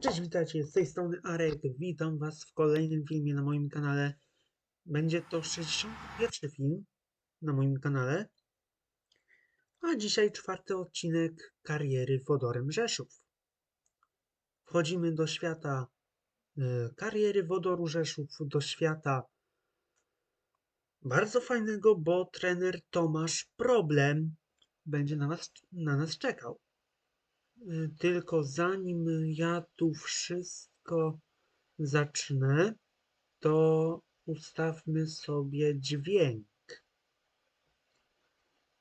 Cześć, witajcie, z tej strony Arek. Witam Was w kolejnym filmie na moim kanale. Będzie to 61 film na moim kanale. A dzisiaj czwarty odcinek kariery Wodorem Rzeszów. Wchodzimy do świata e, kariery Wodoru Rzeszów, do świata bardzo fajnego, bo trener Tomasz Problem będzie na, was, na nas czekał. Tylko zanim ja tu wszystko zacznę, to ustawmy sobie dźwięk.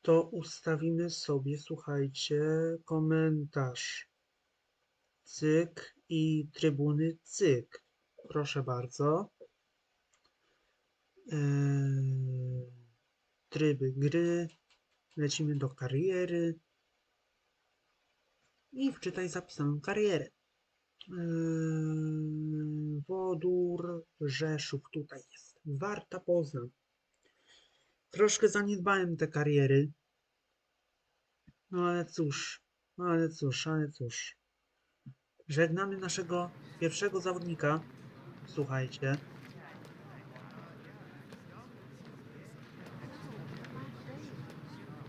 To ustawimy sobie, słuchajcie, komentarz cyk i trybuny cyk. Proszę bardzo. Yy, tryby gry. Lecimy do kariery i wczytaj zapisaną karierę. Yy, Wodór Rzeszów tutaj jest. Warta Poznań. Troszkę zaniedbałem te kariery. No ale cóż, no ale cóż, ale cóż. Żegnamy naszego pierwszego zawodnika. Słuchajcie.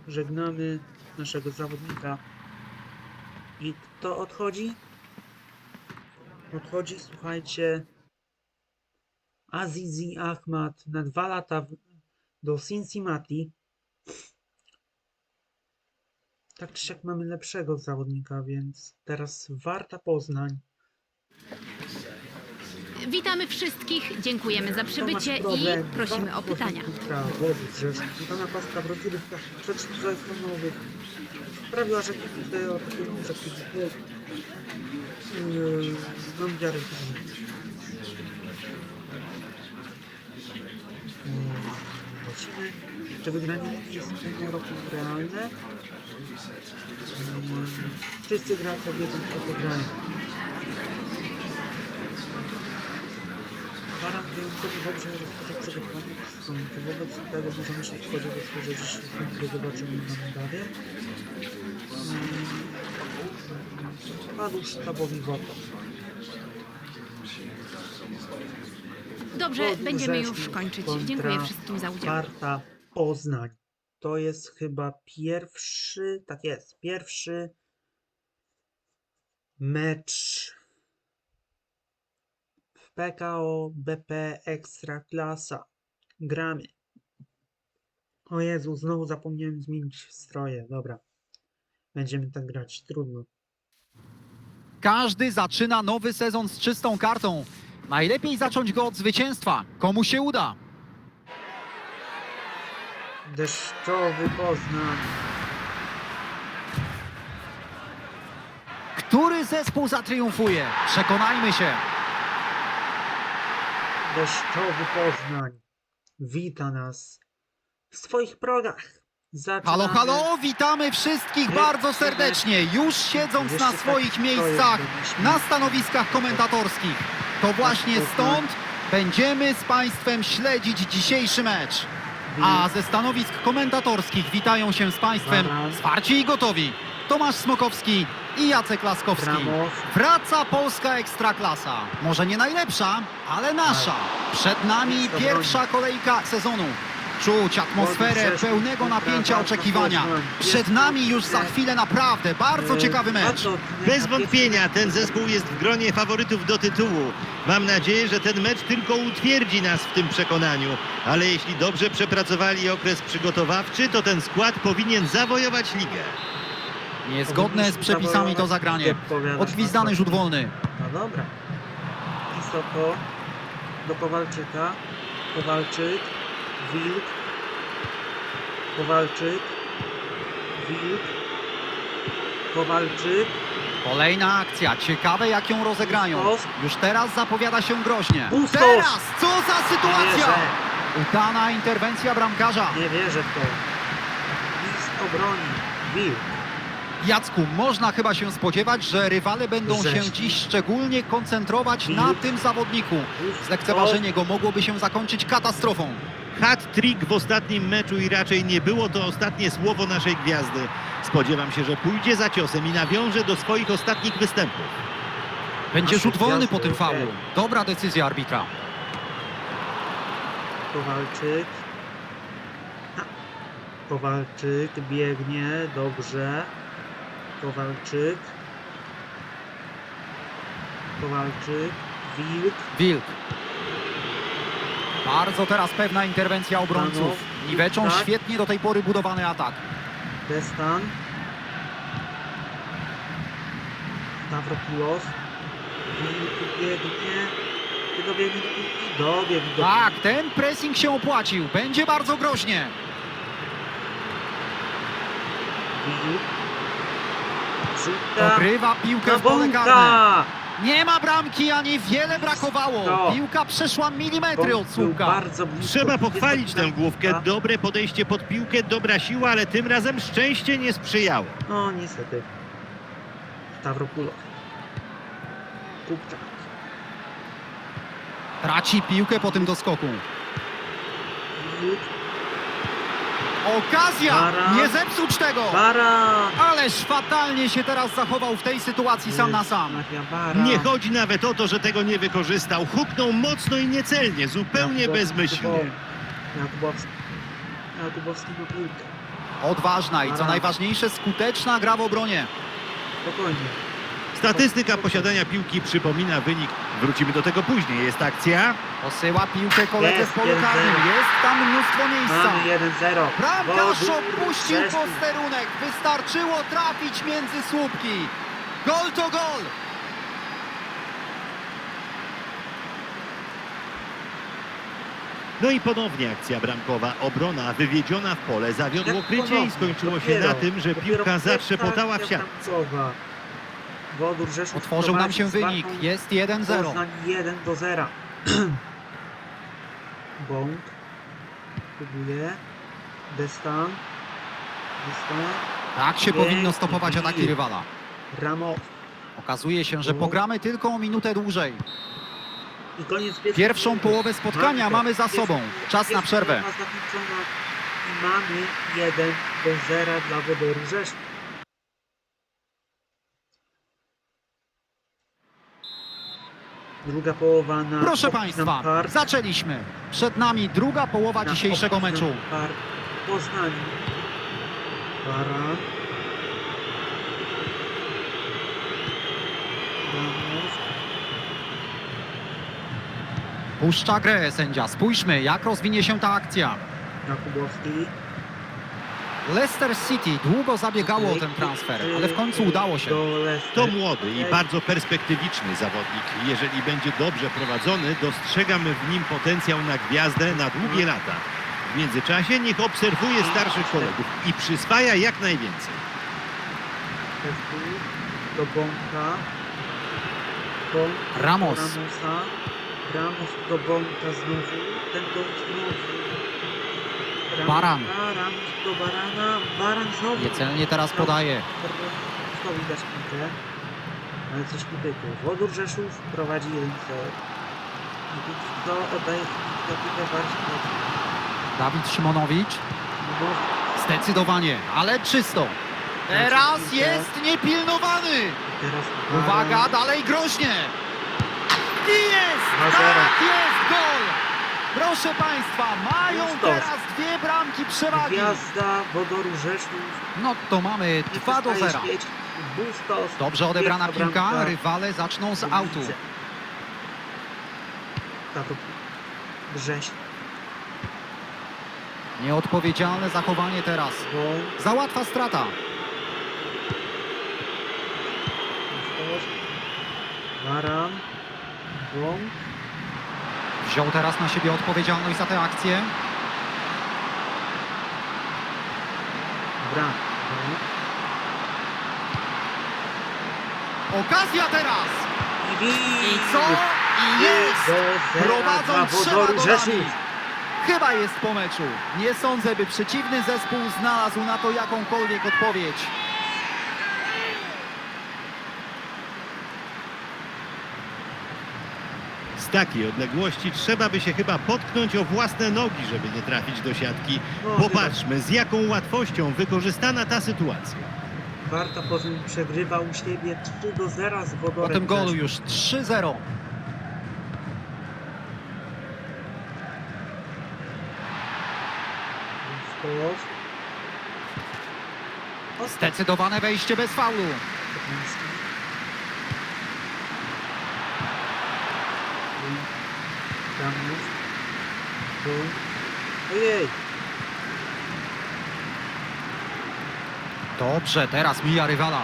Żegnamy naszego zawodnika. I kto odchodzi? Odchodzi, słuchajcie, Azizi Ahmad na dwa lata do Cincinnati. Tak czy siak mamy lepszego zawodnika, więc teraz Warta Poznań. Witamy wszystkich, dziękujemy za przybycie i prosimy o pytania. Wodór Rzeszów. Witana paska w rozgrywkach sprawiła, że kibice oczekują, że kibice yy, mam wiarę w to. Yy, Lecimy. Czy wygranie jest w tym roku realne? Yy, Wszyscy gracze wiedzą, co to grają. Przygotowanie stronki. Wobec tego możemy się spodziewać, że dziś chętnie zobaczymy na. Mm, Padł sztabowi Woto. Dobrze, będziemy już kończyć. Dziękuję wszystkim za udział. Warta Poznań. To jest chyba pierwszy, tak jest, pierwszy mecz PKO BP Ekstraklasa. Gramy. O Jezu, znowu zapomniałem zmienić stroje. Dobra. Będziemy tak grać. Trudno. Każdy zaczyna nowy sezon z czystą kartą. Najlepiej zacząć go od zwycięstwa. Komu się uda? Deszczowy Poznań. Który zespół zatriumfuje? Przekonajmy się. Deszczowy Poznań. Wita nas w swoich progach. Halo, Zaczynamy. halo, witamy wszystkich bardzo serdecznie. Już siedząc na tak swoich miejscach na stanowiskach komentatorskich. To właśnie Poznań. stąd będziemy z Państwem śledzić dzisiejszy mecz. A ze stanowisk komentatorskich witają się z Państwem zwarci i gotowi Tomasz Smokowski i Jacek Laskowski. Ramos. Wraca polska ekstraklasa. Może nie najlepsza, ale nasza. Przed nami pierwsza kolejka sezonu. Czuć atmosferę pełnego napięcia oczekiwania. Przed nami już za chwilę naprawdę bardzo Yy, ciekawy mecz. bardzo Bez wątpienia ten zespół jest w gronie faworytów do tytułu. Mam nadzieję, że ten mecz tylko utwierdzi nas w tym przekonaniu. Ale jeśli dobrze przepracowali okres przygotowawczy, to ten skład powinien zawojować ligę. Niezgodne z przepisami to zagranie. Odgwizdany rzut wolny. No dobra. Wysoko do Kowalczyka. Kowalczyk. Wilk. Kowalczyk. Wilk. Kowalczyk. Kolejna akcja. Ciekawe jak ją rozegrają. Już teraz zapowiada się groźnie. Bustos. Teraz! Co za sytuacja! Udana interwencja bramkarza. Nie wierzę w to. Blisko broni. Wilk. Jacku, można chyba się spodziewać, że rywale będą się dziś szczególnie koncentrować na Wilk. tym zawodniku. Zlekceważenie go mogłoby się zakończyć katastrofą. Hat-trick w ostatnim meczu i raczej nie było to ostatnie słowo naszej gwiazdy. Spodziewam się, że pójdzie za ciosem i nawiąże do swoich ostatnich występów. Będzie rzut wolny po tym faulu. Dobra decyzja arbitra. Kowalczyk. Kowalczyk biegnie, dobrze. Kowalczyk. Kowalczyk. Wilk. Wilk. Bardzo teraz pewna interwencja obrońców. Niweczą Tak. świetnie do tej pory budowany atak. Destan. Stavropoulos. Wilk biegnie. Piłki. Dobiegł do Tak, ten pressing się opłacił. Będzie bardzo groźnie. Wilk. Dogrywa piłkę w pole karne. Nie ma bramki, a niewiele brakowało. No. Piłka przeszła milimetry od słupka. Trzeba pochwalić tę główkę. bramka. Dobre podejście pod piłkę, dobra siła, ale tym razem szczęście nie sprzyjało. No niestety. Stavropoulos. Kupczak. Traci piłkę po tym doskoku. Okazja! Baran. Nie zepsuć tego! Baran! Ależ fatalnie się teraz zachował w tej sytuacji sam na sam. Nie chodzi nawet o to, że tego nie wykorzystał. Huknął mocno i niecelnie, zupełnie Jakubowski bezmyślnie. typowy. Jakubowski. Jakubowski ma piłkę. Odważna i co najważniejsze skuteczna gra w obronie. Spokojnie. Statystyka posiadania piłki przypomina wynik. Wrócimy do tego później. Jest akcja. Posyła piłkę koledze w Jest, polu jest karnym. zero. Jest tam mnóstwo miejsca. Mamy 1-0. Bramkarz opuścił posterunek. Wystarczyło trafić między słupki. Gol to gol. No i ponownie akcja bramkowa. Obrona wywiedziona w pole zawiodło Jak krycie i ponownie? skończyło się Dopiero- na tym, że dopiero piłka pierwsza zatrzepotała w akcja siatce. bramkowa. Wodór Rzeszów Otworzył nam się wynik. Jest 1-0. Poznań 1 do 0. Bąk. Próbuje. Destan. Destan. Tak się Pięknie. powinno stopować ataki rywala. Ramos. Okazuje się, że pogramy tylko o minutę dłużej. Pierwszą połowę spotkania mamy za sobą. Czas na przerwę. I mamy 1 do 0 dla Wodoru Rzeszów. Druga połowa na Proszę Państwa, Park. zaczęliśmy. Przed nami druga połowa na dzisiejszego meczu. Park. Baran. Ramos. Puszcza grę sędzia. Spójrzmy, jak rozwinie się ta akcja. Jakubowski. Leicester City długo zabiegało o ten transfer, ale w końcu udało się. To młody i bardzo perspektywiczny zawodnik. Jeżeli będzie dobrze prowadzony, dostrzegamy w nim potencjał na gwiazdę na długie lata. W międzyczasie niech obserwuje starszych kolegów i przyswaja jak najwięcej. Do Bąka. Bąk. Ramos. Ramos do Bąka znowu. Ten do znowu. Baran. Ramos do Barana. Baran znowu. Niecelnie teraz podaje. To widać piłkę. Ale coś mi pykło. Wodór Rzeszów prowadzi 1 I tu kto oddaje tę piłkę bardziej Dawid Szymonowicz. no, Zdecydowanie, ale czysto. Teraz jest niepilnowany. Uwaga, dalej groźnie. I jest! Tak, jest gol! Proszę Państwa, mają teraz dwie bramki przewagi. Gwiazda Wodoru Rzeszów. No to mamy 2 do 0. Bustos. Dobrze odebrana piłka, rywale zaczną z autu. Tato. Nieodpowiedzialne zachowanie teraz. Za łatwa strata. Baran. Wziął teraz na siebie odpowiedzialność za tę akcję. Dobra. Okazja teraz! I, co? I jest! Do Prowadzą trzema. Rzeszów. Chyba jest po meczu. Nie sądzę, by przeciwny zespół znalazł na to jakąkolwiek odpowiedź. Z takiej odległości trzeba by się chyba potknąć o własne nogi, żeby nie trafić do siatki. No, Popatrzmy, z jaką łatwością wykorzystana ta sytuacja. Warta Poznań przegrywa u siebie 3 do 0 z Po Wodorem. tym golu już 3-0. Stołow. Ostatni. Zdecydowane wejście bez faulu. Kamów. Tu. Ojej. Dobrze, teraz mija rywala.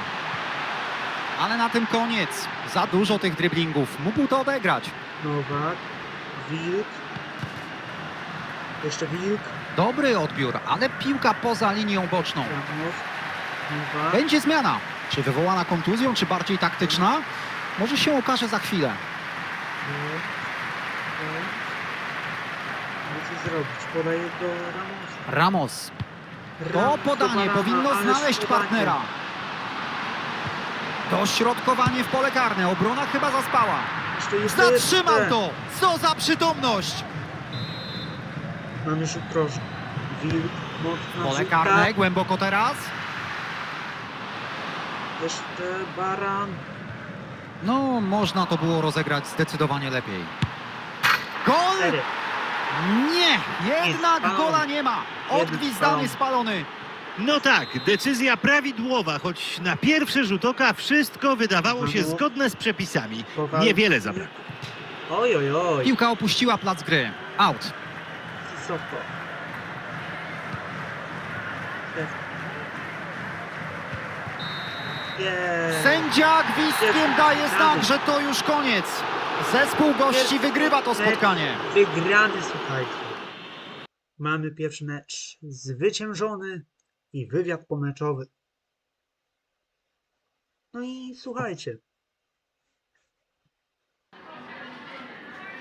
Ale na tym koniec. Za dużo tych driblingów. Mógł to odegrać. Nowak. Wilk. Jeszcze Wilk. Dobry odbiór, ale piłka poza linią boczną. Będzie zmiana. Czy wywołana kontuzją, czy bardziej taktyczna? Może się okaże za chwilę. No. Zrobić? Podaje do Ramosa. Ramos. To Ramos do podanie Barana, powinno ależ znaleźć podanie. partnera. Dośrodkowanie w pole karne. Obrona chyba zaspała. Jeszcze, jeszcze, Zatrzymał to! Co za przytomność! Mamy rzut rożny. Wilk, mocna Pole rzutka. karne, głęboko teraz. Jeszcze Baran. No, można to było rozegrać zdecydowanie lepiej. Nie! Jednak spalony. gola nie ma. Odgwizdany, spalony. No tak, decyzja prawidłowa, choć na pierwszy rzut oka wszystko wydawało się zgodne z przepisami. Niewiele zabrakło. Oj, oj, oj. Piłka opuściła plac gry. Out. Sędzia gwizdkiem daje znak, że to już koniec. Zespół gości wygrywa to spotkanie. Wygrany, słuchajcie. Mamy pierwszy mecz zwyciężony i wywiad pomeczowy. No i słuchajcie,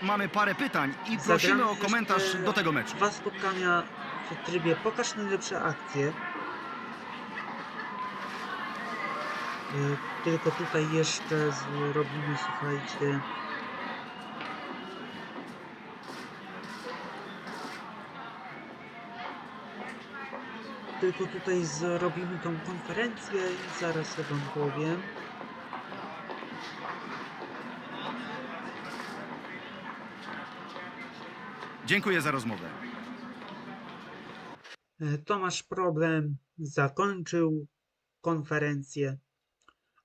Mamy parę pytań i Zagramy prosimy o komentarz do tego meczu. dwa spotkania w trybie pokaż najlepsze akcje. Y, Tylko tutaj jeszcze zrobimy, słuchajcie, Tylko tutaj zrobimy tą konferencję i zaraz ja wam powiem. Dziękuję za rozmowę. E, Tomasz Problem zakończył konferencję.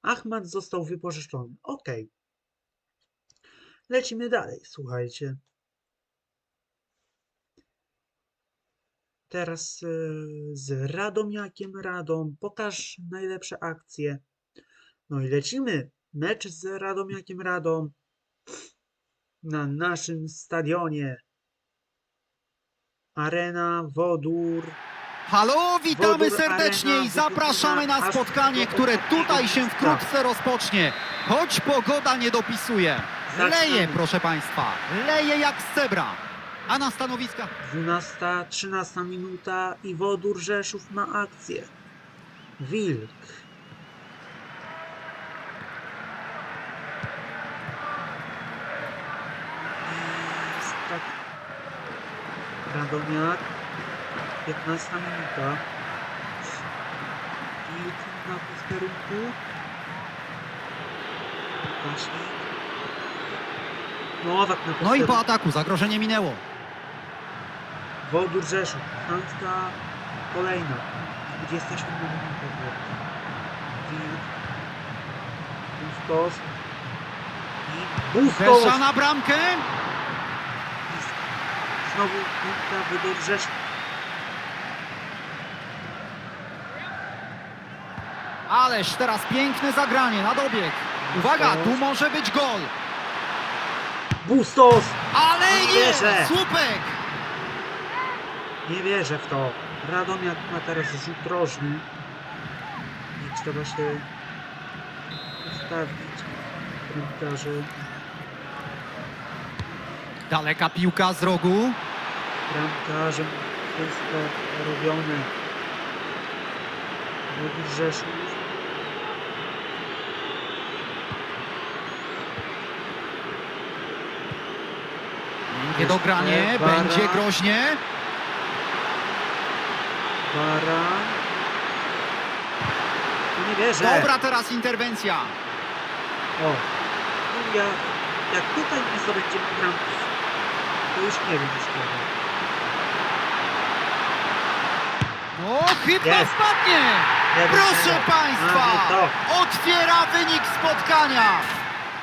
Ahmad został wypożyczony. Ok. Lecimy dalej, słuchajcie. Teraz e, z Radomiakiem Radom. Pokaż najlepsze akcje. No i lecimy. Mecz z Radomiakiem Radom na naszym stadionie. Arena Wodór. Halo, witamy Wodór serdecznie Arena i zapraszamy na spotkanie, które tutaj się miejsca. wkrótce rozpocznie. Choć pogoda nie dopisuje. Zaczynamy. Leje, proszę Państwa, leje jak z cebra. A na stanowiskach 12, 13 minuta i Wodór Rzeszów ma akcję. Wilk. Tak. Radomiak. 15 minuta. Wilk na posterunku. Łukasznik. Nowak na No i po ataku zagrożenie minęło. Wodór Rzeszów, Szanska kolejna. 27 minuta. Wilk. Bustos. I Bustos! Uderza na bramkę. I Znowu piłka Wodór Rzeszów. Ależ teraz piękne zagranie na dobieg. Uwaga, tu może być gol. Bustos! Ale Nie. Słupek! Nie wierzę w to. Radomiak ma teraz rzut rożny. I trzeba się ustawić. Bramkarze. Daleka piłka z rogu. bramkarzem wszystko robione. Wodór Rzeszów. Niedogranie, będzie groźnie. Bara. nie wierzę. Dobra teraz interwencja. O, no ja, jak tutaj nie zdobędziemy bramki, to już nie wiem z tego. No chyba Jest. wpadnie. Nie wiem Proszę tego. Państwa, A, nie otwiera wynik spotkania.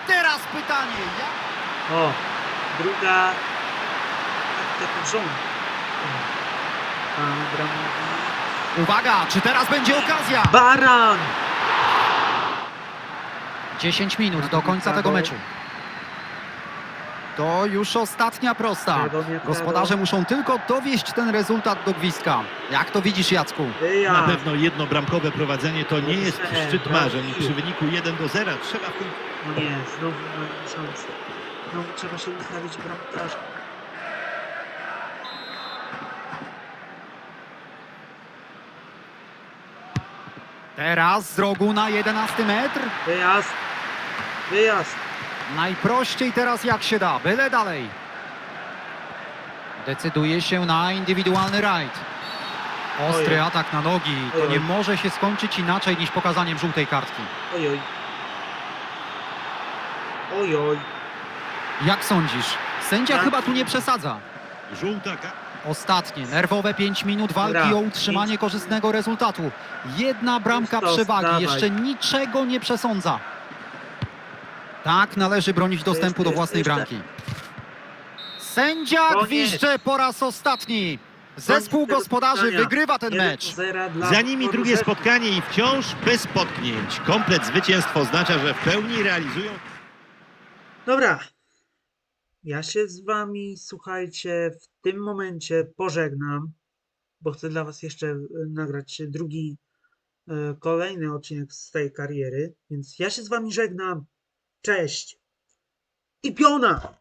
Teraz pytanie, jak... O, druga taktyka rząd. Uwaga, czy teraz będzie okazja? Baran! 10 minut do końca tego meczu. To już ostatnia prosta. Gospodarze muszą tylko dowieść ten rezultat do gwizdka. Jak to widzisz, Jacku? Na pewno jednobramkowe prowadzenie to nie jest szczyt marzeń. Przy wyniku 1 do 0 trzeba No nie, znowu mamy szansę. No trzeba się ustawić bramkarza. Teraz z rogu na 11 metr. Wyjazd. Wyjazd. Najprościej teraz jak się da, byle dalej. Decyduje się na indywidualny rajd. Ostry Ojej. atak na nogi. To nie może się skończyć inaczej niż pokazaniem żółtej kartki. Ojoj. Ojoj. Jak sądzisz? Sędzia Tak. chyba tu nie przesadza. żółta karta. Ostatnie, nerwowe 5 minut walki Dobra, o utrzymanie korzystnego rezultatu. Jedna bramka Pusto, przewagi, wstawaj. jeszcze niczego nie przesądza. Tak należy bronić dostępu do własnej jeszcze. bramki. Sędzia Koniec. gwizdże po raz ostatni. Zespół Koniec gospodarzy spotkania. wygrywa ten mecz. do zera dla Za nimi drugie spotkanie i wciąż bez potknięć. Komplet zwycięstw oznacza, że w pełni realizują Dobra. Ja się z wami, słuchajcie, w tym momencie pożegnam, bo chcę dla was jeszcze e, nagrać drugi, e, kolejny odcinek z tej kariery. Więc ja się z wami żegnam. Cześć. I piona!